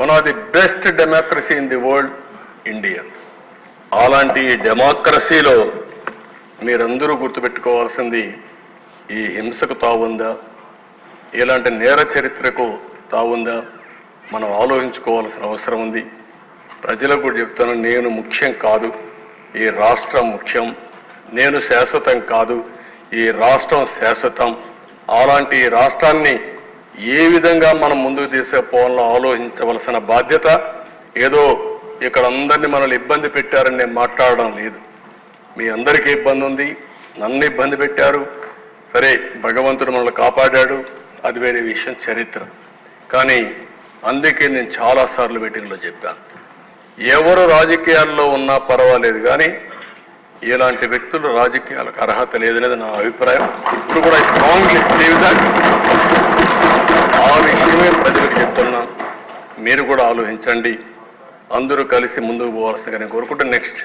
One of the best democracy in the world India అలాంటి డెమోక్రసీలో మీరందరూ గుర్తుపెట్టుకోవాల్సింది ఈ హింసకు తావుందా? ఇలాంటి నేర చరిత్రకు తావుందా? మనం ఆలోచించుకోవాల్సిన అవసరం ఉంది. ప్రజలకు కూడా చెప్తాను నేను ముఖ్యం కాదు. ఈ రాష్ట్రం ముఖ్యం. నేను శాశ్వతం కాదు. ఈ రాష్ట్రం శాశ్వతం. అలాంటి రాష్ట్రాన్ని ఏ విధంగా మనం ముందుకు తీసుకుపోవాలో ఆలోచించవలసిన బాధ్యత ఏదో ఇక్కడ అందరినీ మనల్ని ఇబ్బంది పెట్టారని నేను మాట్లాడడం లేదు. మీ అందరికీ ఇబ్బంది ఉంది నన్ను ఇబ్బంది పెట్టారు. సరే భగవంతుడు మనల్ని కాపాడాడు. అది వేరే విషయం చరిత్ర. కానీ అందుకే నేను చాలాసార్లు మీటింగ్లో చెప్పాను. ఎవరు రాజకీయాల్లో ఉన్నా పర్వాలేదు కానీ ఇలాంటి వ్యక్తులు రాజకీయాలకు అర్హత లేదనేది నా అభిప్రాయం. ఇప్పుడు కూడా స్ట్రాంగ్లీ మీకు చెప్తున్నాను. మీరు కూడా ఆలోచించండి. అందరూ కలిసి ముందుకు పోవాల్సిందిగా నేను కోరుకుంటే నెక్స్ట్